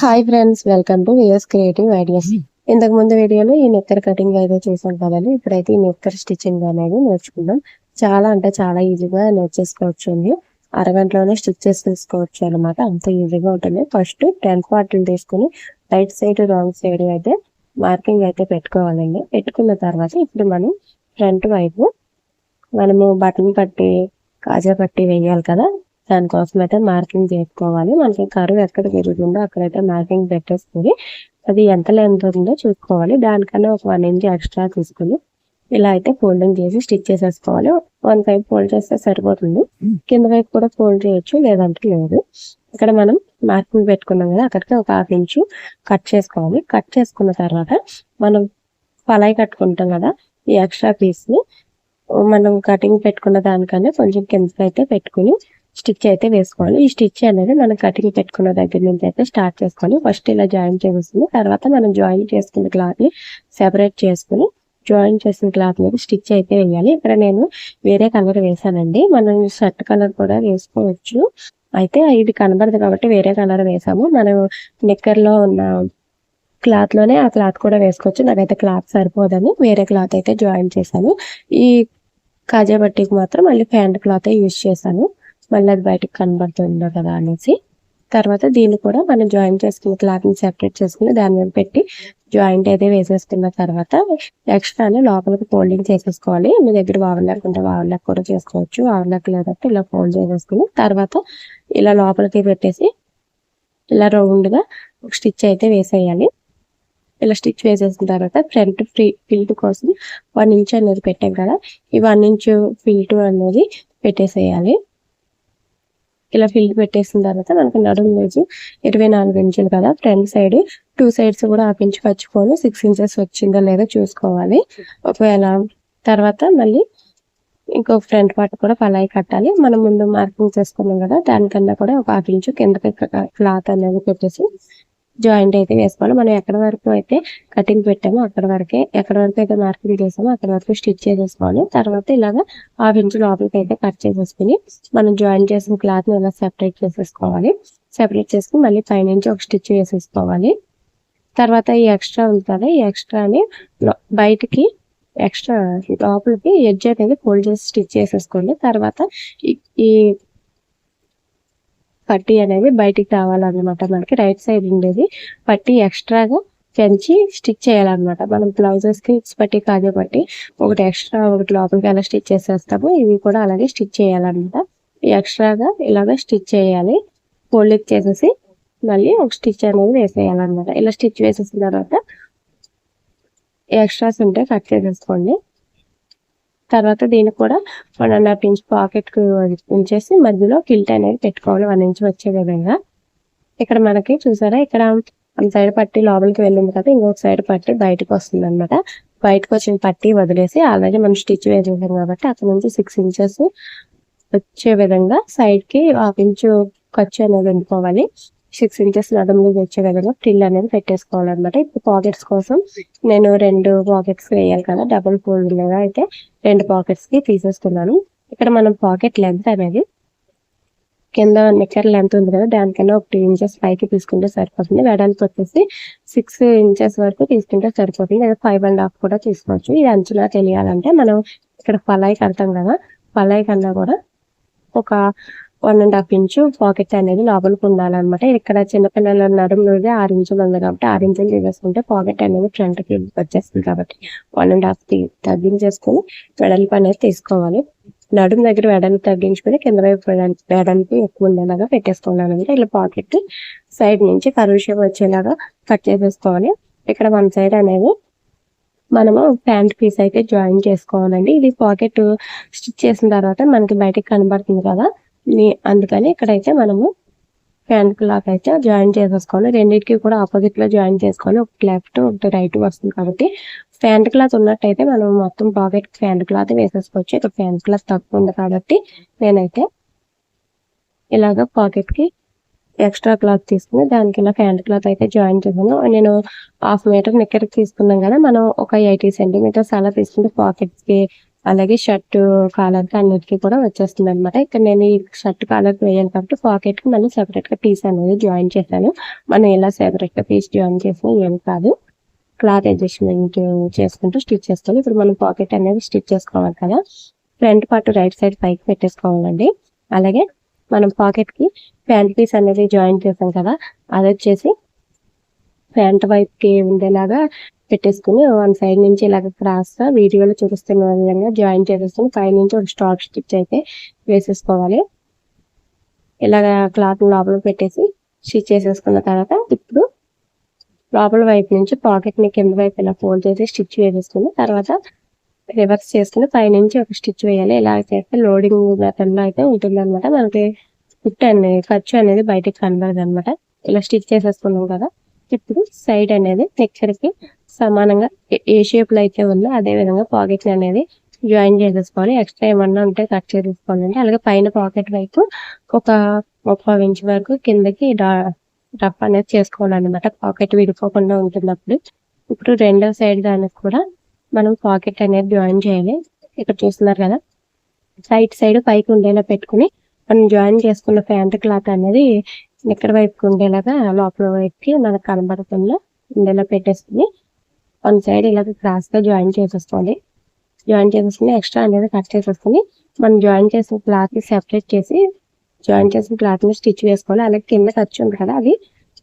Hi friends welcome to VS creative ideas ఇంతకు ముందు వీడియోలో ఈ నెక్కర్ కటింగ్ అయితే చేసాం కదండి ఇప్పుడైతే ఈ నెక్కర్ స్టిచ్చింగ్ అనేది నేర్చుకుందాం చాలా అంటే చాలా ఈజీగా నేర్చేసుకోవచ్చు అండి. అరగంటలోనే స్టిచ్ చేసి తీసుకోవచ్చు అనమాట అంత ఈజీగా ఉంటుంది. ఫస్ట్ టెన్ పార్ట్లు తీసుకుని రైట్ సైడ్ రాంగ్ సైడ్ అయితే మార్కింగ్ అయితే పెట్టుకోవాలండి. పెట్టుకున్న తర్వాత ఇప్పుడు మనం ఫ్రంట్ వైపు మనము బటన్ పట్టి కాజా పట్టి వేయాలి కదా. దానికోసం అయితే మార్కింగ్ చేసుకోవాలి. మనకి కరువు ఎక్కడ పెరుగుతుందో అక్కడైతే మార్కింగ్ పెట్టేసుకుని అది ఎంత లెంత్ ఉందో చూసుకోవాలి. దానికన్నా ఒక వన్ ఇంచ్ ఎక్స్ట్రా తీసుకుని ఇలా అయితే ఫోల్డింగ్ చేసి స్టిచ్ చేసేసుకోవాలి. వన్ సైడ్ ఫోల్డ్ చేస్తే సరిపోతుంది. కింద వైపు కూడా ఫోల్డ్ చేయొచ్చు లేదంటే లేదు. ఇక్కడ మనం మార్కింగ్ పెట్టుకున్నాం కదా అక్కడికి ఒక హాఫ్ ఇంచు కట్ చేసుకోవాలి. కట్ చేసుకున్న తర్వాత మనం పలాయి కట్టుకుంటాం కదా ఈ ఎక్స్ట్రా పీస్ని. మనం కటింగ్ పెట్టుకున్న దానికన్నా కొంచెం కిందకి అయితే పెట్టుకుని స్టిచ్ అయితే వేసుకోవాలి. ఈ స్టిచ్ అనేది మనం కటింగ్ పెట్టుకున్న దగ్గర నుంచి అయితే స్టార్ట్ చేసుకోవాలి. ఫస్ట్ ఇలా జాయిన్ చేస్తుంది తర్వాత మనం జాయిన్ చేసుకున్న క్లాత్ని సెపరేట్ చేసుకుని జాయిన్ చేసిన క్లాత్ మీద స్టిచ్ అయితే వేయాలి. ఇక్కడ నేను వేరే కలర్ వేసానండి మనం షర్ట్ కలర్ కూడా వేసుకోవచ్చు. అయితే ఇది కనబడదు కాబట్టి వేరే కలర్ వేసాము. మనం నిక్కర్లో ఉన్న క్లాత్లోనే ఆ క్లాత్ కూడా వేసుకోవచ్చు. నాకైతే క్లాత్ సరిపోదని వేరే క్లాత్ అయితే జాయిన్ చేశాను. ఈ కాజా బట్టికి మాత్రం మళ్ళీ ప్యాంట్ క్లాత్ యూజ్ చేశాను. మళ్ళీ అది బయటకు కనబడుతుందో కదా అనేసి. తర్వాత దీన్ని కూడా మనం జాయిన్ చేసుకున్న క్లాత్ని సెపరేట్ చేసుకుని దాని మీద పెట్టి జాయింట్ అయితే వేసేసుకున్న తర్వాత ఎక్స్ట్రానే లోపలికి ఫోల్డింగ్ చేసేసుకోవాలి. మీ దగ్గర వావర్ ఉంటే వావర్ కూడా చేసుకోవచ్చు. వావర్ లేదంటే ఇలా ఫోల్డ్ చేసేసుకుని తర్వాత ఇలా లోపలికి పెట్టేసి ఇలా రౌండ్గా ఒక స్టిచ్ అయితే వేసేయాలి. ఇలా స్టిచ్ వేసేసిన తర్వాత ఫ్రంట్ ఫ్రీ ఫిల్ట్ కోసం వన్ ఇంచ్ అనేది పెట్టాం కదా. ఈ వన్ ఇంచ్ ఫిల్ట్ అనేది పెట్టేసేయాలి. ఇలా ఫిల్ పెట్టేసిన తర్వాత మనకు నడుము రోజు ఇరవై నాలుగు ఇంచులు కదా ఫ్రంట్ సైడ్ టూ సైడ్స్ కూడా ఆ ఇంచు సిక్స్ ఇంచెస్ వచ్చిందో లేదో చూసుకోవాలి. ఒకవేళ తర్వాత మళ్ళీ ఇంకో ఫ్రంట్ పార్ట్ కూడా పలాయి కట్టాలి. మనం ముందు మార్కింగ్ చేసుకున్నాం కదా దానికన్నా కూడా ఒక హాఫ్ ఇంచు కిందకి క్లాత్ అనేది పెట్టేసి జాయింట్ అయితే వేసుకోవాలి. మనం ఎక్కడ వరకు అయితే కటింగ్ పెట్టామో అక్కడ వరకే ఎక్కడ వరకు అయితే మార్కింగ్ చేసామో అక్కడ వరకు స్టిచ్ చేసేసుకోవాలి. తర్వాత ఇలాగ హాఫ్ ఇంచ్ లోపలికి అయితే కట్ చేసేసుకుని మనం జాయిన్ చేసిన క్లాత్ని ఇలా సెపరేట్ చేసేసుకోవాలి. సెపరేట్ చేసుకుని మళ్ళీ పైనుంచి ఒక స్టిచ్ వేసేసుకోవాలి. తర్వాత ఈ ఎక్స్ట్రా ఉంది కదా ఈ ఎక్స్ట్రాని బయటికి ఎక్స్ట్రా లోపలికి ఎడ్జ్ అనేది ఫోల్డ్ చేసి స్టిచ్ చేసేసుకోండి. తర్వాత ఈ పట్టి అనేది బయటికి రావాలన్నమాట. మనకి రైట్ సైడ్ ఉండేది. పట్టి ఎక్స్ట్రాగా పెంచి స్టిచ్ చేయాలన్నమాట. మనం బ్లౌజెస్కి పట్టి కాజా పట్టి ఒకటి ఎక్స్ట్రా ఒకటి లోపలికి అలా స్టిచ్ చేసేస్తాము. ఇవి కూడా అలాగే స్టిచ్ చేయాలన్నమాట. ఎక్స్ట్రాగా ఇలాగ స్టిచ్ చేయాలి. ఫోల్డ్ చేసేసి మళ్ళీ ఒక స్టిచ్ అనేది వేసేయాలన్నమాట. ఇలా స్టిచ్ వేసేసిన తర్వాత ఎక్స్ట్రాస్ ఉంటే కట్ చేసేసుకోండి. తర్వాత దీనికి కూడా one and half inch pocket ఉంచేసి మధ్యలో కిల్ట్ అనేది పెట్టుకోవాలి. వన్ ఇంచ్ వచ్చే విధంగా. ఇక్కడ మనకి చూసారా ఇక్కడ వన్ సైడ్ పట్టి లోపలికి వెళ్ళింది కదా ఇంకొక సైడ్ పట్టి బయటకు వస్తుంది అనమాట బయటకు వచ్చిన పట్టి వదిలేసి అలాగే మనం స్టిచ్ వేసేసాం కాబట్టి అక్కడ నుంచి సిక్స్ ఇంచెస్ వచ్చే విధంగా సైడ్కి హాఫ్ ఇంచు ఖర్చు అనేది వండుకోవాలి సిక్స్ ఇంచెస్ నడుము వచ్చే విధంగా ఫ్రిల్ అనేది పెట్టేసుకోవాలన్నమాట. ఇప్పుడు పాకెట్స్ కోసం నేను రెండు పాకెట్స్ వేయాలి కదా డబుల్ ఫోల్డ్ అయితే రెండు పాకెట్స్కి తీసేస్తున్నాను. ఇక్కడ మనం పాకెట్ లెంత్ అనేది కింద నెక్కర్ లెంత్ ఉంది కదా దానికన్నా ఒక టూ ఇంచెస్ పైకి తీసుకుంటే సరిపోతుంది. వెడల్పు వచ్చేసి సిక్స్ ఇంచెస్ వరకు తీసుకుంటే సరిపోతుంది. లేదా ఫైవ్ అండ్ హాఫ్ కూడా తీసుకోవచ్చు. ఇది అంచులా తెలియాలంటే మనం ఇక్కడ పలాయి కడతాం కదా పలాయి కన్నా కూడా ఒక one and half inch pocket అనేది లోపలికి ఉండాలన్నమాట. ఇక్కడ చిన్నపిల్లల నడుములోనే ఆరు ఇంచులు ఉంది కాబట్టి ఆరు ఇంచులు తీసేసుకుంటే పాకెట్ అనేది ఫ్రంట్కి వచ్చేస్తుంది కాబట్టి వన్ అండ్ హాఫ్ తగ్గించేసుకుని వెడల్పు అనేది తీసుకోవాలి. నడుము దగ్గర వెడల్పు తగ్గించుకుని కింద వైపు వెడల్పు ఎక్కువ ఉండేలాగా పెట్టేసుకోవాలన్నమాట ఇలా పాకెట్ సైడ్ నుంచి కరువు షేప్ వచ్చేలాగా కట్ చేసేసుకోవాలి. ఇక్కడ వన్ సైడ్ అనేది మనము ప్యాంట్ పీస్ అయితే జాయిన్ చేసుకోవాలండి. ఇది పాకెట్ స్టిచ్ చేసిన తర్వాత మనకి బయటకి కనబడుతుంది కదా. అందుకని ఇక్కడైతే మనము ఫ్యాన్ క్లాత్ అయితే జాయిన్ చేసేసుకోవాలి. రెండింటికి కూడా ఆపోజిట్లో జాయిన్ చేసుకోవాలి ఒకటి లెఫ్ట్ ఒకటి రైట్ వస్తుంది కాబట్టి ఫ్యాంట్ క్లాత్ ఉన్నట్టయితే మనం మొత్తం పాకెట్ ఫ్యాంట్ క్లాత్ వేసేసుకోవచ్చు. ఇక్కడ ఫ్యాంట్ క్లాత్ తక్కువ ఉంది కాబట్టి నేనైతే ఇలాగ పాకెట్కి ఎక్స్ట్రా క్లాత్ తీసుకుని దానికి ఇలా ఫ్యాంట్ క్లాత్ అయితే జాయిన్ చేశాను. నేను హాఫ్ మీటర్ నిక్కర్ తీసుకున్నాం కదా మనం ఒక ఎయిటీ సెంటీమీటర్స్ అలా తీసుకుంటే పాకెట్స్కి అలాగే షర్ట్ కాలర్కి అన్నిటికీ కూడా వచ్చేస్తుంది అనమాట ఇక్కడ నేను ఈ షర్ట్ కాలర్ వేయాలి కాబట్టి పాకెట్కి మళ్ళీ సెపరేట్గా పీస్ అనేది జాయిన్ చేశాను. మనం ఇలా సెపరేట్గా పీస్ జాయిన్ చేసినా ఏం కాదు. క్లాత్ అడ్జస్ట్మెంట్ చేసుకుంటూ స్టిచ్ చేసుకోవాలి. ఇప్పుడు మనం పాకెట్ అనేది స్టిచ్ చేసుకోవాలి కదా. ఫ్రంట్ పార్ట్ రైట్ సైడ్ పైకి పెట్టేసుకోవాలండి. అలాగే మనం పాకెట్కి ప్యాంట్ పీస్ అనేది జాయిన్ చేసాం కదా. అది వచ్చేసి ప్యాంట్ వైపు కి ఉండేలాగా పెట్టేసుకుని వన్ సైడ్ నుంచి ఇలాగ క్రాస్ వీడియోలో చూపిస్తున్న విధంగా జాయిన్ చేసేసుకుని పై నుంచి ఒక స్టాక్ స్టిచ్ అయితే వేసేసుకోవాలి. ఇలాగ క్లాత్ లోపల పెట్టేసి స్టిచ్ చేసేసుకున్న తర్వాత ఇప్పుడు లోపల వైపు నుంచి పాకెట్ని కింద వైపు ఇలా ఫోల్డ్ చేసి స్టిచ్ వేసేసుకుని తర్వాత రివర్స్ చేసుకుని పైనుంచి ఒక స్టిచ్ వేయాలి. ఇలా చేస్తే లోడింగ్ మెథడ్లో అయితే ఉంటుంది అనమాట మనకి ఫుట్ అనేది ఖర్చు అనేది బయటకు కనబడదు అనమాట ఇలా స్టిచ్ చేసేసుకున్నాం కదా. ఇప్పుడు సైడ్ అనేది టెక్చర్కి సమానంగా ఏ- షేప్లో అయితే ఉందో అదే విధంగా పాకెట్ అనేది జాయిన్ చేసేసుకోవాలి. ఎక్స్ట్రా ఏమన్నా ఉంటే కట్ చేసేసుకోవాలండి అలాగే పైన పాకెట్ వైపు ఒక ముప్పై ఇంచ్ వరకు కిందకి డా- రఫ్ అనేది చేసుకోవాలన్నమాట. పాకెట్ విడిపోకుండా ఉంటుంది అప్పుడు ఇప్పుడు రెండో సైడ్ దానికి కూడా మనం పాకెట్ అనేది జాయిన్ చేయాలి. ఇక్కడ చూస్తున్నారు కదా? సైడ్ సైడ్ పైకి ఉండేలా పెట్టుకుని మనం జాయిన్ చేసుకున్న ప్యాంట్ క్లాత్ అనేది ఇక్కడ వైపుకి ఉండేలాగా లోపల వైపుకి మనకు కనబడకుండా ఉండేలా పెట్టేసుకుని వన్ సైడ్ ఇలాగ క్రాస్గా జాయిన్ చేసేసుకోవాలి. జాయిన్ చేసేసుకుని ఎక్స్ట్రా అనేది కట్ చేసేసుకుని మనం జాయిన్ చేసిన క్లాత్ని సెపరేట్ చేసి జాయిన్ చేసిన క్లాత్ని స్టిచ్ వేసుకోవాలి. అలాగే కింద ఖర్చు ఉంది కదా అది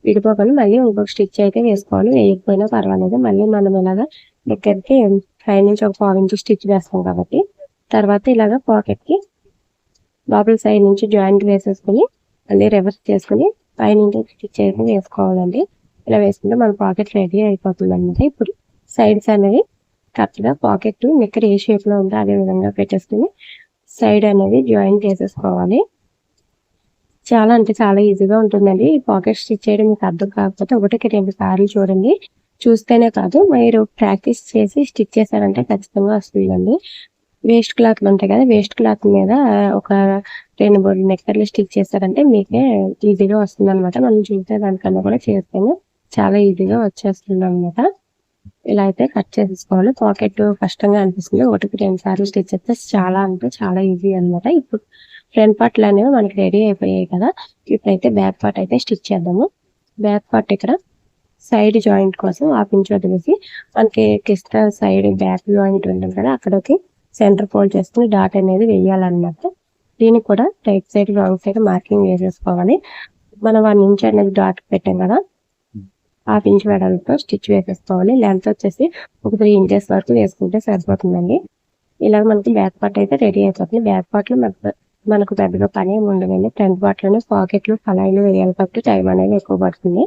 విడిపోకుండా మళ్ళీ ఇంకొక స్టిచ్ అయితే వేసుకోవాలి. వేయకపోయినా పర్వాలేదు. మళ్ళీ మనం ఇలాగా దగ్గరికి పై నుంచి ఒక పావు ఇంచు స్టిచ్ వేస్తాం కాబట్టి. తర్వాత ఇలాగ పాకెట్కి లోపల సైడ్ నుంచి జాయింట్ వేసేసుకుని మళ్ళీ రివర్స్ చేసుకుని పైనుంచి స్టిచ్ అయితే వేసుకోవాలండి. ఇలా వేసుకుంటే మన పాకెట్ రెడీ అయిపోతుంది అనమాట ఇప్పుడు సైడ్స్ అనేవి కరెక్ట్గా పాకెట్ నిక్కర్ ఏ షేప్లో ఉందో అదే విధంగా పెట్టేసుకుని సైడ్ అనేది జాయిన్ చేసేసుకోవాలి. చాలా అంటే చాలా ఈజీగా ఉంటుందండి. ఈ పాకెట్ స్టిచ్ చేయడం మీకు అర్థం కాకపోతే ఒకటికి రెండు సార్లు చూడండి. చూస్తేనే కాదు మీరు ప్రాక్టీస్ చేసి స్టిచ్ చేశారంటే ఖచ్చితంగా వస్తుందండి. వేస్ట్ క్లాత్ ఉంటాయి కదా వేస్ట్ క్లాత్ మీద ఒక రెండు మూడు నెక్కర్లు స్టిచ్ చేస్తారంటే మీకే ఈజీగా వస్తుంది అనమాట మనం చూసే దానికన్నా కూడా చేస్తాము చాలా ఈజీగా వచ్చేస్తుంది అనమాట ఇలా అయితే కట్ చేసేసుకోవాలి. పాకెట్ కష్టంగా అనిపిస్తుంది. ఒకటికి రెండు సార్లు స్టిచ్ చేస్తే చాలా అంటే చాలా ఈజీ అన్నమాట. ఇప్పుడు ఫ్రంట్ పార్ట్లు అనేవి మనకి రెడీ అయిపోయాయి కదా. ఇప్పుడైతే బ్యాక్ పార్ట్ అయితే స్టిచ్ చేద్దాము. బ్యాక్ పార్ట్ ఇక్కడ సైడ్ జాయింట్ కోసం ఆపించి వదిలేసి మనకి కిస్తా సైడ్ బ్యాక్ జాయింట్ ఉంటుంది కదా అక్కడికి సెంటర్ ఫోల్డ్ చేసుకుని డాట్ అనేది వేయాలన్నమాట. దీనికి కూడా right side wrong side marking వేసేసుకోవాలి. మనం వన్ ఇంచ్ అనేది డాట్ పెట్టాం కదా. హాఫ్ ఇంచ్ వెడల్పుతో స్టిచ్ వేసేసుకోవాలి. లెంత్ వచ్చేసి ఒక త్రీ ఇంచెస్ వరకు వేసుకుంటే సరిపోతుందండి. ఇలా మనకి బ్యాక్ పార్ట్ అయితే రెడీ అయిపోతుంది. బ్యాక్ పార్ట్లో మనకు మనకు పెద్దగా పని ఏమి ఉండదండి. ఫ్రంట్ పార్ట్లోనే పాకెట్లు ఫలాయిలు వేయాలి కాబట్టి టైం అనేది ఎక్కువ పడుతుంది.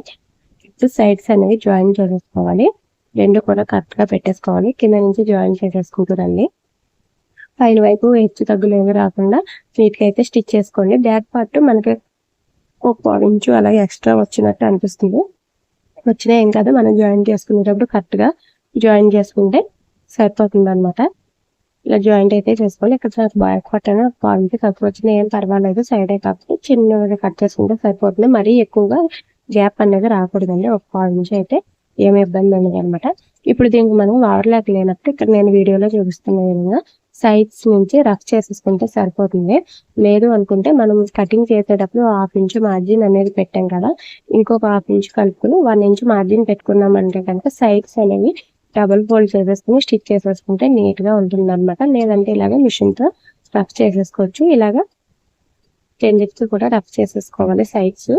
సైడ్స్ అనేవి జాయిన్ చేసేసుకోవాలి. రెండు కూడా కరెక్ట్గా పెట్టేసుకోవాలి. కింద నుంచి జాయిన్ చేసేసుకుంటారండి పైన వైపు హెచ్చు తగ్గులు ఏమి రాకుండా నీట్గా అయితే స్టిచ్ చేసుకోండి. బ్యాక్ పార్ట్ మనకి ఒక పావు ఇంచు అలాగే ఎక్స్ట్రా వచ్చినట్టు అనిపిస్తుంది. వచ్చినా ఏం కాదు మనం జాయిన్ చేసుకునేటప్పుడు కరెక్ట్గా జాయిన్ చేసుకుంటే సరిపోతుంది అనమాట ఇలా జాయింట్ అయితే చేసుకోవాలి. ఇక్కడ బ్యాక్ పార్ట్ అయినా పావు ఇంచు తక్కువ వచ్చినా ఏం పర్వాలేదు. సైడ్ కాబట్టి చిన్నగా కట్ చేసుకుంటే సరిపోతుంది. మరీ ఎక్కువగా గ్యాప్ అనేది రాకూడదండి. ఒక పాయింట్ అయితే ఏమి ఇబ్బంది ఉండదు అనమాట ఇప్పుడు దీనికి మనం ఓవర్లాక్ లేనప్పుడు ఇక్కడ నేను వీడియోలో చూపిస్తున్న విధంగా సైడ్స్ నుంచి రఫ్ చేసేసుకుంటే సరిపోతుంది. లేదు అనుకుంటే మనం కటింగ్ చేసేటప్పుడు హాఫ్ ఇంచ్ మార్జిన్ అనేది పెట్టాం కదా ఇంకొక హాఫ్ ఇంచ్ కలుపుకుని వన్ ఇంచ్ మార్జిన్ పెట్టుకున్నామంటే కనుక సైడ్స్ అనేవి డబుల్ ఫోల్డ్ చేసేసుకుని స్టిచ్ చేసేసుకుంటే నీట్గా ఉంటుంది అనమాట లేదంటే ఇలాగ మిషన్తో రఫ్ చేసేసుకోవచ్చు. ఇలాగా రెండింటికి కూడా రఫ్ చేసేసుకోవాలి సైడ్స్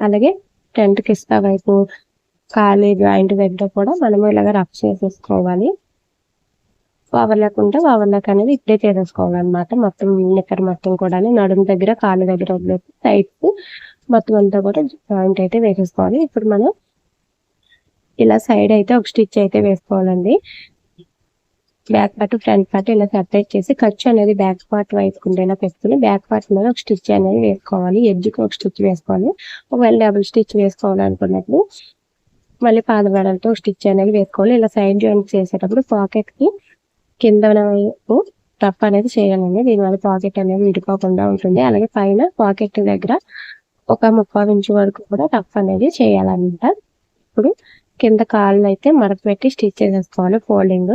అలాగే టెంట్ కిస్తా వైపు కాలేజ్ జాయింట్ దగ్గర కూడా మనము ఇలాగ రఫ్ చేసేసుకోవాలి. ఓవర్ ఉంటే ఓవర్ అనేది ఇప్పుడే చేసేసుకోవాలన్నమాట. మొత్తం నిక్కర్ మొత్తం కూడా నడుము దగ్గర కాళ్ళ దగ్గర వదిలేసి సైడ్స్ మొత్తం అంతా కూడా జాయింట్ అయితే వేసేసుకోవాలి. ఇప్పుడు మనం ఇలా సైడ్ అయితే ఒక స్టిచ్ అయితే వేసుకోవాలండి. బ్యాక్ పార్ట్ ఫ్రంట్ పార్ట్ ఇలా సెపరేట్ చేసి ఖర్చు అనేది బ్యాక్ పార్ట్ వైపు ఉండేలా పెట్టుకుని బ్యాక్ పార్ట్ మీద ఒక స్టిచ్ అనేది వేసుకోవాలి. ఎడ్జ్కి ఒక స్టిచ్ వేసుకోవాలి. ఒకవేళ డబుల్ స్టిచ్ వేసుకోవాలనుకున్నప్పుడు మళ్ళీ పాదబేడలతో స్టిచ్ అనేది వేసుకోవాలి. ఇలా సైడ్ జాయింట్ చేసేటప్పుడు పాకెట్కి కింద వైపు టఫ్ అనేది చేయాలండి దీనివల్ల పాకెట్ అనేది విడిపోకుండా ఉంటుంది. అలాగే పైన పాకెట్ దగ్గర ఒక ముప్పై ఇంచు వరకు కూడా టఫ్ అనేది చేయాలన్నమాట. ఇప్పుడు కింద కాళ్ళు అయితే మడత పెట్టి స్టిచ్ చేసేసుకోవాలి ఫోల్డింగ్.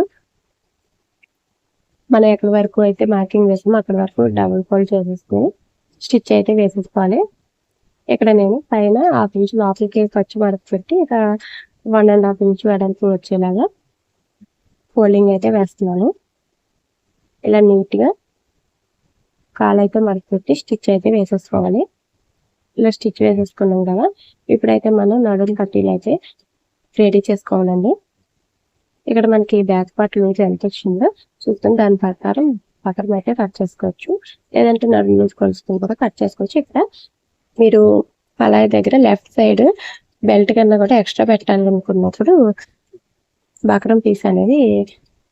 మనం ఎక్కడి వరకు అయితే మార్కింగ్ వేసామో అక్కడి వరకు డబుల్ ఫోల్డ్ చేసేసుకుని స్టిచ్ అయితే వేసేసుకోవాలి. ఇక్కడ నేను పైన హాఫ్ ఇంచ్ లోపలికి ఖర్చు మడత పెట్టి ఇక వన్ అండ్ హాఫ్ ఇంచ్ వెడల్పు వచ్చేలాగా ఫోల్డింగ్ అయితే వేస్తున్నాను. ఇలా నీట్గా కాలు అయితే మడత స్టిచ్ అయితే వేసేసుకోవాలి. ఇలా స్టిచ్ వేసేసుకున్నాం కదా ఇప్పుడైతే మనం నడులు కట్టీలు అయితే రెడీ చేసుకోవాలండి. ఇక్కడ మనకి బ్యాక్ పార్ట్ లూజ్ ఎంత వచ్చిందో చూస్తాం దాని ప్రకారం పక్కన అయితే కట్ చేసుకోవచ్చు. లేదంటే నడుము లూజ్ కొలుసుకుని కూడా కట్ చేసుకోవచ్చు. ఇక్కడ మీరు పలాయి దగ్గర లెఫ్ట్ సైడ్ బెల్ట్ కన్నా కూడా ఎక్స్ట్రా పెట్టాలనుకున్నప్పుడు బక్రం పీస్ అనేది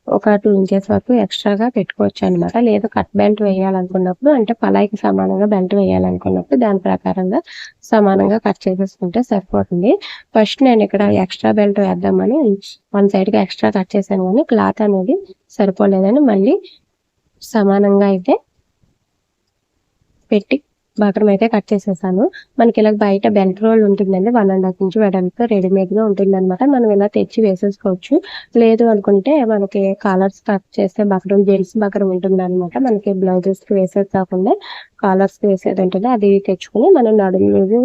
ఒక టూ ఇంచెస్ వరకు ఎక్స్ట్రాగా పెట్టుకోవచ్చు అనమాట లేదా కట్ బెల్ట్ వేయాలనుకున్నప్పుడు అంటే పలాయికి సమానంగా బెల్ట్ వేయాలనుకున్నప్పుడు దాని ప్రకారంగా సమానంగా కట్ చేసేసుకుంటే సరిపోతుంది. ఫస్ట్ నేను ఇక్కడ ఎక్స్ట్రా బెల్ట్ వేద్దామని వన్ సైడ్కి ఎక్స్ట్రా కట్ చేశాను కానీ క్లాత్ అనేది సరిపోలేదని మళ్ళీ సమానంగా అయితే పెట్టి బాక్రం అయితే కట్ చేసేసాను. మనకి ఇలా బయట బెల్ట్ రోల్ ఉంటుందండి వన్ అండ్ హాఫ్ ఇంచ్ వెడల్పు రెడీమేడ్గా ఉంటుంది అనమాట మనం ఇలా తెచ్చి వేసేసుకోవచ్చు. లేదు అనుకుంటే మనకి కాలర్స్ కట్ చేస్తే బక్రం జెంట్స్ బక్రం ఉంటుంది అనమాట మనకి బ్లౌజెస్కి వేసేది కాకుండా కాలర్స్కి వేసేది ఉంటుంది అది తెచ్చుకుని మనం నడుము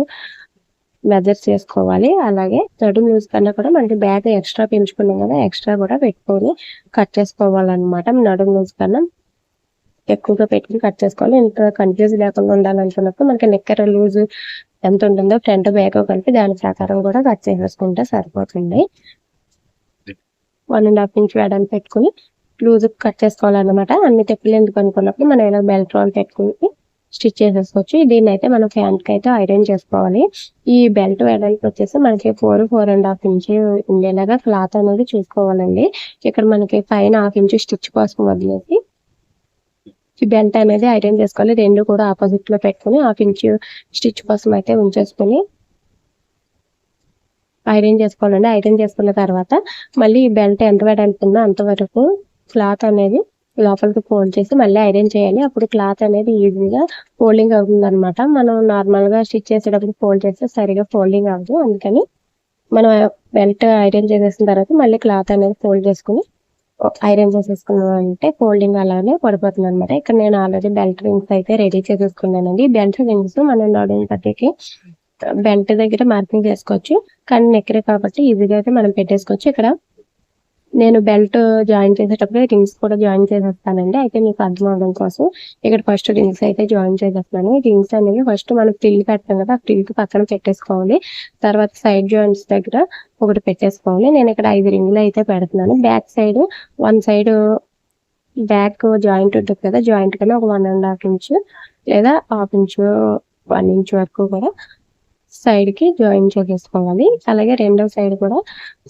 మెజర్ చేసుకోవాలి. అలాగే నడుము లూజ్ కన్నా కూడా మనకి బ్యాగ్ ఎక్స్ట్రా పెంచుకున్నాం కదా ఎక్స్ట్రా కూడా పెట్టుకొని కట్ చేసుకోవాలన్నమాట. నడుము లూజ్ కన్నా ఎక్కువగా పెట్టుకుని కట్ చేసుకోవాలి. ఇంకా కన్ఫ్యూజ్ లేకుండా ఉండాలనుకున్నప్పుడు మనకి నెక్కర్ లూజ్ ఎంత ఉంటుందో ఫ్రంట్ బ్యాక్ కలిపి దాని ప్రకారం కూడా కట్ చేసేసుకుంటే సరిపోతుంది. వన్ అండ్ హాఫ్ ఇంచ్ వేడని పెట్టుకుని లూజ్ కట్ చేసుకోవాలన్నమాట. అన్ని తెప్పులు ఎందుకు అనుకున్నప్పుడు మనం ఇలా బెల్ట్ రోల్ పెట్టుకుని స్టిచ్ చేసేసుకోవచ్చు. దీన్ని అయితే మనం ఫ్యాంట్కి అయితే ఐరన్ చేసుకోవాలి. ఈ బెల్ట్ వెడల్పు వచ్చేసి మనకి four four and half inch ఉండేలాగా క్లాత్ అనేది చూసుకోవాలండి. ఇక్కడ మనకి పైన హాఫ్ ఇంచ్ స్టిచ్ కోసం వదిలేసి ఈ బెల్ట్ అనేది ఐరన్ చేసుకోవాలి. రెండు కూడా ఆపోజిట్లో పెట్టుకుని హాఫ్ ఇంచ్ స్టిచ్ కోసం అయితే ఉంచేసుకుని ఐరన్ చేసుకోవాలండి. ఐరన్ చేసుకున్న తర్వాత మళ్ళీ ఈ బెల్ట్ ఎంత వెడల్పుందో అంతవరకు క్లాత్ అనేది లోపలికి ఫోల్డ్ చేసి మళ్ళీ ఐరన్ చేయాలి. అప్పుడు క్లాత్ అనేది ఈజీగా ఫోల్డింగ్ అవుతుంది అనమాట మనం నార్మల్గా స్టిచ్ చేసేటప్పుడు ఫోల్డ్ చేస్తే సరిగా ఫోల్డింగ్ అవ్వదు. అందుకని మనం బెల్ట్ ఐరన్ చేసేసిన తర్వాత మళ్ళీ క్లాత్ అనేది ఫోల్డ్ చేసుకుని ఐరన్ చేసేసుకున్నాం అంటే ఫోల్డింగ్ అలానే పడిపోతుంది అనమాట ఇక్కడ నేను ఆల్రెడీ బెల్ట్ రింగ్స్ అయితే రెడీ చేసేసుకున్నానండి. బెల్ట్ రింగ్స్ మనం నడుము పట్టికి బెల్ట్ దగ్గర మార్కింగ్ చేసుకోవచ్చు. కానీ నెక్కరే కాబట్టి ఈజీగా అయితే మనం పెట్టేసుకోవచ్చు. ఇక్కడ నేను బెల్ట్ జాయిన్ చేసేటప్పుడు రింగ్స్ కూడా జాయిన్ చేసేస్తానండి. అయితే మీకు అర్థం అవడం కోసం ఇక్కడ ఫస్ట్ రింగ్స్ అయితే జాయిన్ చేసేస్తున్నాను. రింగ్స్ అనేవి ఫస్ట్ మనం ఫ్రిల్ పెడతాం కదా ఆ ఫ్రిల్కి పక్కన పెట్టేసుకోవాలి. తర్వాత సైడ్ జాయింట్స్ దగ్గర ఒకటి పెట్టేసుకోవాలి. నేను ఇక్కడ ఐదు రింగులు అయితే పెడుతున్నాను. Back side one side back joint ఉంటుంది కదా జాయింట్ కన్నా ఒక వన్ అండ్ హాఫ్ ఇంచ్ లేదా హాఫ్ ఇంచ్ వన్ ఇంచ్ వరకు కూడా సైడ్కి జాయిన్ చేసేసుకోవాలి. అలాగే రెండో సైడ్ కూడా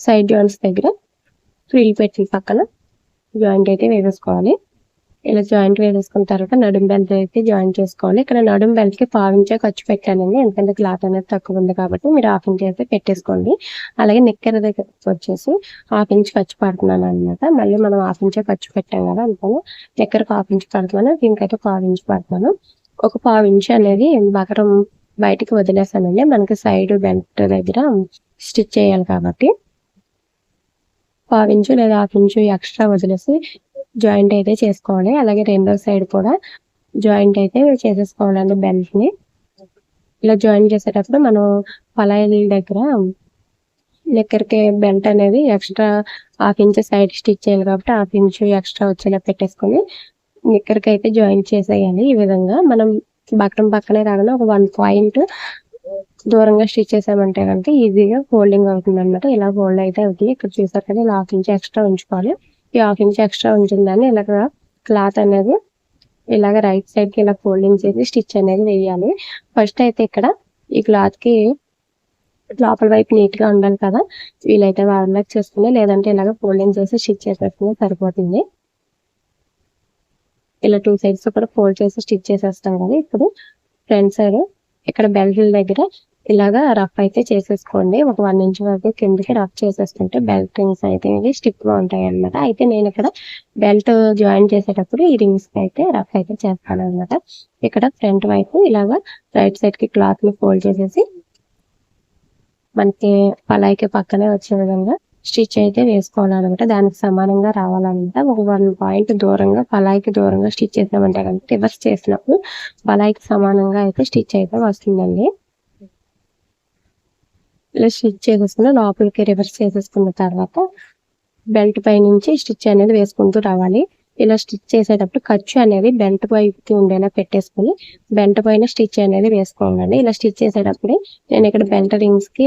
సైడ్ జాయింట్స్ దగ్గర ఫ్రిల్ పెట్టి పక్కన జాయింట్ అయితే వేసేసుకోవాలి. ఇలా జాయింట్ వేసేసుకున్న తర్వాత నడుం బెల్ట్ అయితే జాయిన్ చేసుకోవాలి. ఇక్కడ నడుం బెల్ట్కి పావించే ఖర్చు పెట్టానండి. ఎందుకంటే క్లాత్ అనేది తక్కువ ఉంది కాబట్టి మీరు హాఫ్ ఇంచ్ అయితే పెట్టేసుకోండి. అలాగే నిక్కర దగ్గర వచ్చేసి హాఫ్ ఇంచ్ ఖర్చు పడుతున్నాను అనమాట మళ్ళీ మనం హాఫ్ ఇంచే ఖర్చు పెట్టాం కదా అందుకని నిక్కరకు హాఫ్ ఇంచ్ పడుతున్నాను దీనికైతే పావు ఇంచ్ పడుతున్నాను. ఒక పావు ఇంచ్ అనేది బకరం బయటికి వదిలేసానండి మనకి సైడ్ బెల్ట్ దగ్గర స్టిచ్ చేయాలి కాబట్టి. పావు ఇంచు లేదా హాఫ్ ఇంచు ఎక్స్ట్రా వదిలేసి జాయింట్ అయితే చేసుకోవాలి. అలాగే రెండో సైడ్ కూడా జాయింట్ అయితే చేసేసుకోవాలండి బెల్ట్ని. ఇలా జాయిన్ చేసేటప్పుడు మనం పలాయిల దగ్గర నెక్కర్కి బెల్ట్ అనేది extra half inch side stitch చేయాలి కాబట్టి హాఫ్ ఇంచ్ ఎక్స్ట్రా వచ్చేలా పెట్టేసుకొని నిక్కర్కి అయితే జాయిన్ చేసేయాలి. ఈ విధంగా మనం బక్రం పక్కనే రాగానే ఒక వన్ పాయింట్ దూరంగా స్టిచ్ చేసామంటే కనుక ఈజీగా ఫోల్డింగ్ అవుతుంది అనమాట ఇలా ఫోల్డ్ అయితే అవుతుంది. ఇక్కడ చూసారు కదా ఇలా హాఫ్ ఇంచ్ ఎక్స్ట్రా ఉంచుకోవాలి. ఈ హాఫ్ ఇంచ్ ఎక్స్ట్రా ఉంటుందని ఇలాగ క్లాత్ అనేది ఇలాగ రైట్ సైడ్కి ఇలా ఫోల్డింగ్ చేసి స్టిచ్ అనేది వేయాలి. ఫస్ట్ అయితే ఇక్కడ ఈ క్లాత్కి లోపల వైపు నీట్గా ఉండాలి కదా. వీలైతే వాళ్ళకి చేసుకుని లేదంటే ఇలాగ ఫోల్డింగ్ చేసి స్టిచ్ చేసేసుకుని సరిపోతుంది. ఇలా టూ సైడ్స్ కూడా ఫోల్డ్ చేసి స్టిచ్ చేసేస్తాం కదా. ఇప్పుడు ఫ్రంట్ సైడ్ ఇక్కడ బెల్ట్ దగ్గర ఇలాగా రఫ్ అయితే చేసేసుకోండి. ఒక వన్ ఇంచ్ వరకు కిందకి రఫ్ చేసేసుకుంటే బెల్ట్ రింగ్స్ అయితే ఇవి స్టిక్గా ఉంటాయి అనమాట అయితే నేను ఇక్కడ బెల్ట్ జాయిన్ చేసేటప్పుడు ఈ రింగ్స్కి అయితే రఫ్ అయితే చేస్తాను అనమాట ఇక్కడ ఫ్రంట్ వైపు ఇలాగా రైట్ సైడ్కి క్లాత్ని ఫోల్డ్ చేసేసి మనకి పలాయికి పక్కనే వచ్చే విధంగా స్టిచ్ అయితే వేసుకోవాలన్నమాట. దానికి సమానంగా రావాలన్నమాట. ఒక వన్ పాయింట్ దూరంగా పలాయికి దూరంగా స్టిచ్ చేసామంటే కనుక రివర్స్ చేసినప్పుడు పలాయికి సమానంగా అయితే స్టిచ్ అయితే వస్తుందండి. ఇలా స్టిచ్ చేసేసుకుని లోపలికి రివర్స్ చేసేసుకున్న తర్వాత బెల్ట్ పై నుంచి స్టిచ్ అనేది వేసుకుంటూ రావాలి. ఇలా స్టిచ్ చేసేటప్పుడు ఖర్చు అనేది బెల్ట్ పైకి ఉండేలా పెట్టేసుకుని బెల్ట్ పైన స్టిచ్ అనేది వేసుకోవాలండి. ఇలా స్టిచ్ చేసేటప్పుడు నేను ఇక్కడ బెల్ట్ రింగ్స్కి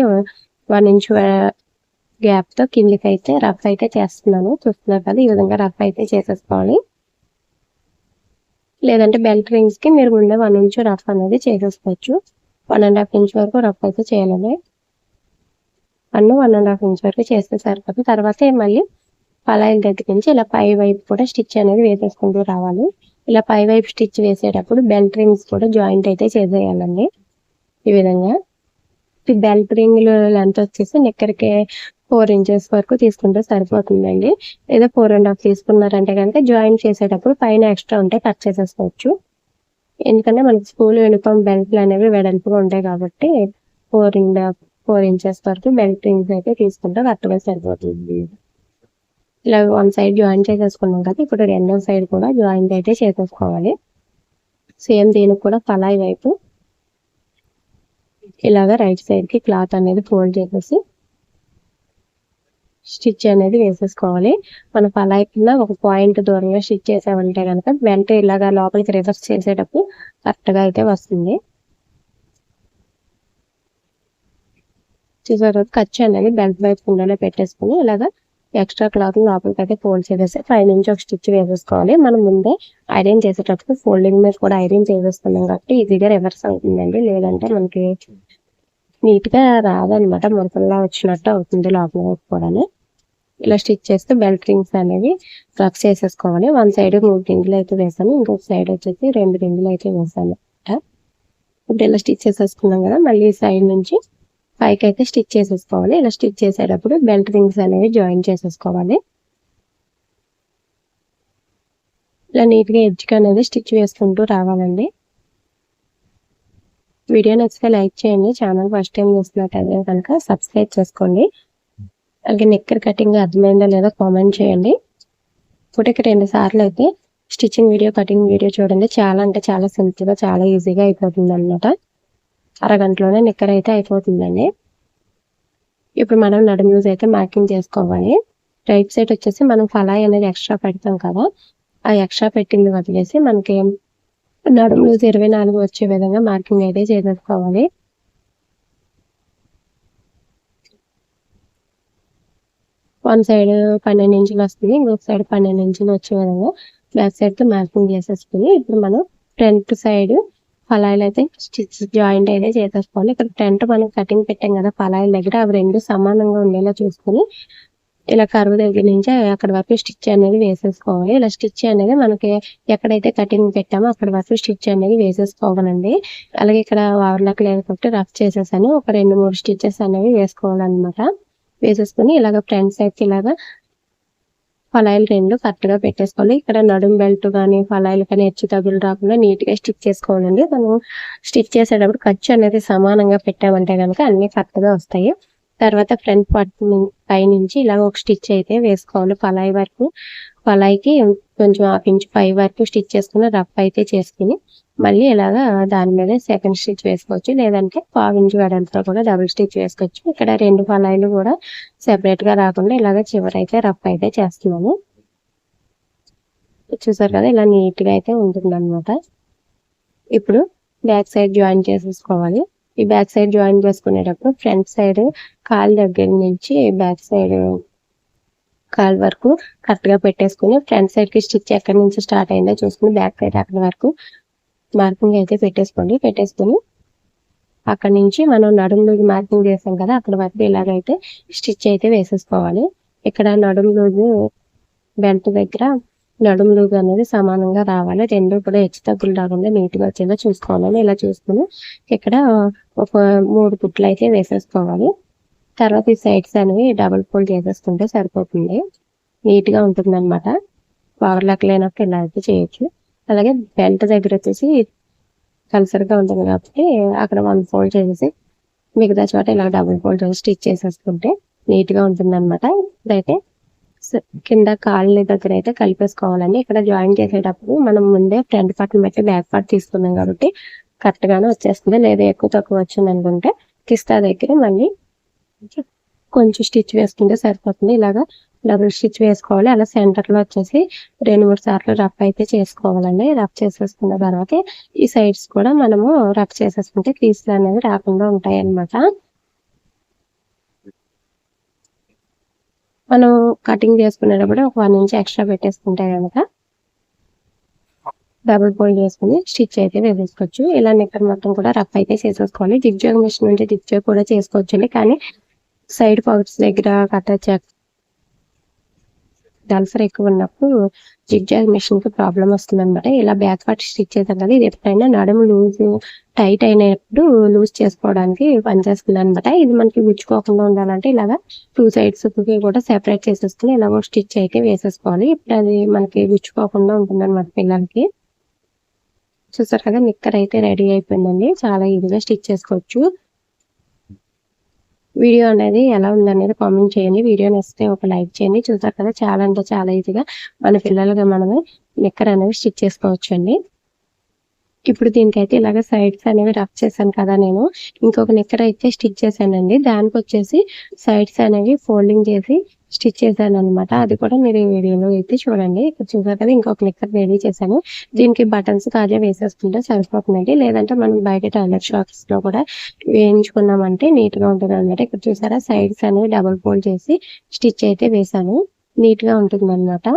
వన్ ఇంచ్ గ్యాప్తో కిందికి అయితే రఫ్ అయితే చేస్తున్నాను. చూస్తున్నారు కదా ఈ విధంగా రఫ్ అయితే చేసేసుకోవాలి. లేదంటే బెల్ట్ రింగ్స్కి మీరు ముందే వన్ ఇంచ్ రఫ్ అనేది చేసేసుకోవచ్చు. వన్ అండ్ హాఫ్ ఇంచ్ వరకు రఫ్ అయితే చేయాలండి one one and half inch వరకు చేస్తే సరిపోతుంది. తర్వాత మళ్ళీ పలాయిల దగ్గర నుంచి ఇలా పై వైపు కూడా స్టిచ్ అనేది వేసేసుకుంటూ రావాలి. ఇలా పై వైపు స్టిచ్ వేసేటప్పుడు బెల్ట్ రింగ్స్ కూడా జాయింట్ అయితే చేసేయాలండి. ఈ విధంగా ఈ బెల్ట్ రింగ్ లెంత్ వచ్చేసి నిక్కరికే ఫోర్ ఇంచెస్ వరకు తీసుకుంటే సరిపోతుందండి. ఏదో ఫోర్ అండ్ హాఫ్ తీసుకున్నారంటే కనుక జాయిన్ చేసేటప్పుడు పైన ఎక్స్ట్రా ఉంటే కట్ చేసేసుకోవచ్చు. ఎందుకంటే మనకి స్కూల్ యూనిఫామ్ బెల్ట్లు అనేవి వెడల్పుగా ఉంటాయి కాబట్టి ఫోర్ అండ్ ఫోర్ ఇంచెస్ వరకు బెల్ట్ రింగ్స్ అయితే తీసుకుంటే కరెక్ట్గా సరిపోతుంది. ఇలా వన్ సైడ్ జాయిన్ చేసేసుకున్నాం కదా ఇప్పుడు రెండో సైడ్ కూడా జాయింట్ అయితే చేసేసుకోవాలి. సేమ్ దీనికి కూడా పలాయి వైపు ఇలాగా రైట్ సైడ్కి క్లాత్ అనేది ఫోల్డ్ చేసేసి స్టిచ్ అనేది వేసేసుకోవాలి. మన పలాయి కింద ఒక పాయింట్ దూరంగా స్టిచ్ చేసామంటే కనుక వెంట ఇలాగా లోపలికి రివర్స్ చేసేటప్పుడు కరెక్ట్గా అయితే వస్తుంది. చూసారు ఖర్చు అనేది బెల్ట్ వైపు ఉండేలా పెట్టేసుకుని ఇలాగా ఎక్స్ట్రా క్లాత్ లోపలికి అయితే ఫోల్డ్ చేసేసి పై నుంచి ఒక స్టిచ్ వేసేసుకోవాలి. మనం ముందే ఐరన్ చేసేటప్పుడు ఫోల్డింగ్ మీద కూడా ఐరన్ చేసేస్తున్నాం కాబట్టి ఈజీగా రివర్స్ అవుతుందండి. లేదంటే మనకి నీట్గా రాదనమాట. మురకల్లా వచ్చినట్టు అవుతుంది లోపల వైపు కూడా ఇలా స్టిచ్ చేస్తే బెల్ట్ రింగ్స్ అనేవి రఫ్ చేసేసుకోవాలి. వన్ సైడ్ మూడు రింగులు అయితే వేసాను. ఇంకొక సైడ్ వచ్చేసి రెండు రింగులు అయితే వేసాను. ఇప్పుడు ఇలా స్టిచ్ చేసేసుకున్నాం కదా మళ్ళీ సైడ్ నుంచి పైకి అయితే స్టిచ్ చేసేసుకోవాలి. ఇలా స్టిచ్ చేసేటప్పుడు బెల్ట్ రింగ్స్ అనేవి జాయిన్ చేసేసుకోవాలి. ఇలా నీట్గా ఎడ్జ్కి అనేది స్టిచ్ వేసుకుంటూ రావాలండి. వీడియో నచ్చితే లైక్ చేయండి. ఛానల్ ఫస్ట్ టైం చూస్తున్నట్టయితే కనుక సబ్స్క్రైబ్ చేసుకోండి. అలాగే నెక్కర్ కటింగ్ అర్థమైందా లేదా కామెంట్ చేయండి. ఫోటోకి రెండు సార్లు అయితే స్టిచ్చింగ్ వీడియో కటింగ్ వీడియో చూడండి. చాలా అంటే చాలా సింపుల్గా చాలా ఈజీగా అయిపోతుంది అనమాట అరగంటలోనే నిక్కర్ అయితే అయిపోతుందండి. ఇప్పుడు మనం నడుము లూజ్ అయితే మార్కింగ్ చేసుకోవాలి. రైట్ సైడ్ వచ్చేసి మనం ఫలాయి అనేది ఎక్స్ట్రా పెడతాం కదా ఆ ఎక్స్ట్రా పెట్టింది వదిలేసి మనకి నడుము లూజ్ ఇరవై నాలుగు వచ్చే విధంగా మార్కింగ్ అయితే చేసేసుకోవాలి. వన్ సైడ్ పన్నెండు ఇంచులు వస్తుంది ఇంకొక సైడ్ పన్నెండు ఇంచులు వచ్చే విధంగా బ్యాక్ సైడ్తో మార్కింగ్ చేసేసుకుని ఇప్పుడు మనం ఫ్రంట్ సైడ్ ఫలాయిలు అయితే స్టిచ్ జాయింట్ అయితే చేసేసుకోవాలి. ఇక్కడ ఫ్రంట్ మనం కటింగ్ పెట్టాం కదా ఫలాయిల దగ్గర అవి రెండు సమానంగా ఉండేలా చూసుకుని ఇలా కరువు దగ్గర నుంచి అక్కడ వరకు స్టిచ్ అనేది వేసేసుకోవాలి. ఇలా స్టిచ్ అనేది మనకి ఎక్కడైతే కటింగ్ పెట్టామో అక్కడ వరకు స్టిచ్ అనేది వేసేసుకోవాలండి. అలాగే ఇక్కడ ఓవర్లాక్ లేకపోతే రఫ్ చేసేసాను. ఒక రెండు మూడు స్టిచెస్ అనేవి వేసుకోవాలన్నమాట. వేసేసుకుని ఇలాగ ఫ్రంట్ సైడ్కి ఇలాగా ఫలాయిలు రెండు కరెక్ట్గా పెట్టేసుకోవాలి. ఇక్కడ నడుం బెల్ట్ కానీ ఫలాయిలు కానీ హెచ్చు తగులు రాకుండా నీట్గా స్టిచ్ చేసుకోవాలండి. మనం స్టిచ్ చేసేటప్పుడు ఖర్చు అనేది సమానంగా పెట్టామంటే కనుక అన్ని కరెక్ట్గా వస్తాయి. తర్వాత ఫ్రంట్ పార్ట్ పై నుంచి ఇలా ఒక స్టిచ్ అయితే వేసుకోవాలి. ఫలాయి వరకు ఫలాయికి కొంచెం హాఫ్ ఇంచ్ పై వరకు స్టిచ్ చేసుకుని రఫ్ అయితే చేసుకుని మళ్ళీ ఇలాగా దాని మీద సెకండ్ స్టిచ్ వేసుకోవచ్చు. లేదంటే పావు ఇంచు వెడల్పుతో కూడా డబుల్ స్టిచ్ వేసుకోవచ్చు. ఇక్కడ రెండు ఫలాయిలు కూడా సెపరేట్గా రాకుండా ఇలాగ చివరైతే రఫ్ అయితే చేస్తున్నాము చూసారు కదా ఇలా నీట్గా అయితే ఉంటుంది అనమాట ఇప్పుడు బ్యాక్ సైడ్ జాయిన్ చేసేసుకోవాలి. ఈ బ్యాక్ సైడ్ జాయిన్ చేసుకునేటప్పుడు ఫ్రంట్ సైడ్ కాల్ దగ్గర నుంచి బ్యాక్ సైడ్ కాల్ వరకు కరెక్ట్గా పెట్టేసుకుని ఫ్రంట్ సైడ్కి స్టిచ్ ఎక్కడి నుంచి స్టార్ట్ అయిందో చూసుకుని బ్యాక్ సైడ్ అక్కడ వరకు మార్కింగ్ అయితే పెట్టేసుకోండి. పెట్టేసుకుని అక్కడ నుంచి మనం నడుము మార్కింగ్ చేసాం కదా అక్కడ వరకు ఇలాగైతే స్టిచ్ అయితే వేసేసుకోవాలి. ఇక్కడ నడుము లూజు బెల్ట్ దగ్గర నడుము లూజ్ అనేది సమానంగా రావాలి. రెండు కూడా హెచ్చు తగ్గులు రాకుండా నీట్గా వచ్చేలా చూసుకోవాలి ఇలా చూసుకుని ఇక్కడ ఒక మూడు కుట్లు అయితే వేసేసుకోవాలి. తర్వాత ఈ సైడ్స్ అనేవి డబుల్ ఫోల్డ్ చేసేసుకుంటే సరిపోతుంది. నీట్గా ఉంటుంది అనమాట పవర్ లెక్క లేనప్పుడు ఇలా అయితే చేయొచ్చు. అలాగే బెల్ట్ దగ్గర వచ్చేసి కల్సర్గా ఉంటుంది కాబట్టి అక్కడ వన్ ఫోల్డ్ చేసేసి మిగతా చోట ఇలా డబుల్ ఫోల్డ్ చేసి స్టిచ్ చేసేసుకుంటే నీట్గా ఉంటుంది అనమాట ఇదైతే కింద కాళ్ళ దగ్గర అయితే కలిపేసుకోవాలండి. ఇక్కడ జాయిన్ చేసేటప్పుడు మనం ముందే ఫ్రంట్ పార్ట్ బట్టి బ్యాక్ పార్ట్ తీసుకున్నాం కాబట్టి కరెక్ట్ గానే వచ్చేస్తుంది. లేదా ఎక్కువ తక్కువ వచ్చింది అనుకుంటే కిస్తా దగ్గర మళ్ళీ కొంచెం స్టిచ్ వేసుకుంటే సరిపోతుంది. ఇలాగా డబుల్ స్టిచ్ వేసుకోవాలి. అలా సెంటర్లో వచ్చేసి రెండు మూడు సార్లు రఫ్ అయితే చేసుకోవాలండి. రఫ్ చేసేసుకున్న తర్వాత ఈ సైడ్స్ కూడా మనము రఫ్ చేసేసుకుంటే క్రీస్లు అనేది రాకుండా ఉంటాయి అన్నమాట మనం కటింగ్ చేసుకునేటప్పుడు ఒక వన్ ఇంచ్ ఎక్స్ట్రా పెట్టేసుకుంటే కనుక డబుల్ ఫోల్డ్ చేసుకుని స్టిచ్ అయితే వేసేసుకోవచ్చు. ఇలా నిక్కర్ మొత్తం కూడా రఫ్ అయితే చేసేసుకోవాలి. జిగ్ జాగ్ మిషన్ ఉంటే జిగ్ జాగ్ కూడా చేసుకోవచ్చు కానీ సైడ్ పాకెట్స్ దగ్గర కట్ట డల్ఫర్ ఎక్కువ ఉన్నప్పుడు జిగ్ జాగ్ మిషన్కి ప్రాబ్లం వస్తుంది అనమాట ఇలా బ్యాక్ పార్ట్ స్టిచ్ చేసాం కదా. ఇది ఎప్పుడైనా నడుము లూజ్ టైట్ అయినప్పుడు లూజ్ చేసుకోవడానికి పనిచేస్తుంది అనమాట ఇది మనకి గుచ్చుకోకుండా ఉండాలంటే ఇలాగా టూ సైడ్స్ కూడా సెపరేట్ చేసేసుకుని ఇలాగో స్టిచ్ అయితే వేసేసుకోవాలి. ఇప్పుడు అది మనకి గుచ్చుకోకుండా ఉంటుంది అనమాట పిల్లలకి. చూసారు కదా నిక్కర్ అయితే రెడీ అయిపోయిందండి. చాలా ఈజీగా స్టిచ్ చేసుకోవచ్చు. వీడియో అనేది ఎలా ఉందనేది కామెంట్ చేయండి. వీడియో నచ్చితే ఒక లైక్ చేయండి. చూసారు కదా చాలా అంటే చాలా ఈజీగా మన పిల్లలుగా మనమే నిక్కర్ అనేవి స్టిచ్ చేసుకోవచ్చు అండి ఇప్పుడు దీనికైతే ఇలాగ సైడ్స్ అనేవి రఫ్ చేశాను కదా నేను. ఇంకొక నిక్కర్ అయితే స్టిచ్ చేశానండి. దానికి వచ్చేసి సైడ్స్ అనేవి ఫోల్డింగ్ చేసి స్టిచ్ చేశాను అనమాట అది కూడా మీరు ఈ వీడియోలో అయితే చూడండి. ఇక్కడ చూసారు కదా ఇంకొక నిక్కర్ రెడీ చేశాను. దీనికి బటన్స్ కాజా వేసేసుకుంటే సరిపోతుందండి. లేదంటే మనం బయట టైలర్ షాప్స్లో కూడా వేయించుకున్నామంటే నీట్గా ఉంటుంది అనమాట ఇక్కడ చూసారా సైడ్స్ అనేవి డబుల్ ఫోల్డ్ చేసి స్టిచ్ అయితే వేసాను నీట్గా ఉంటుంది అనమాట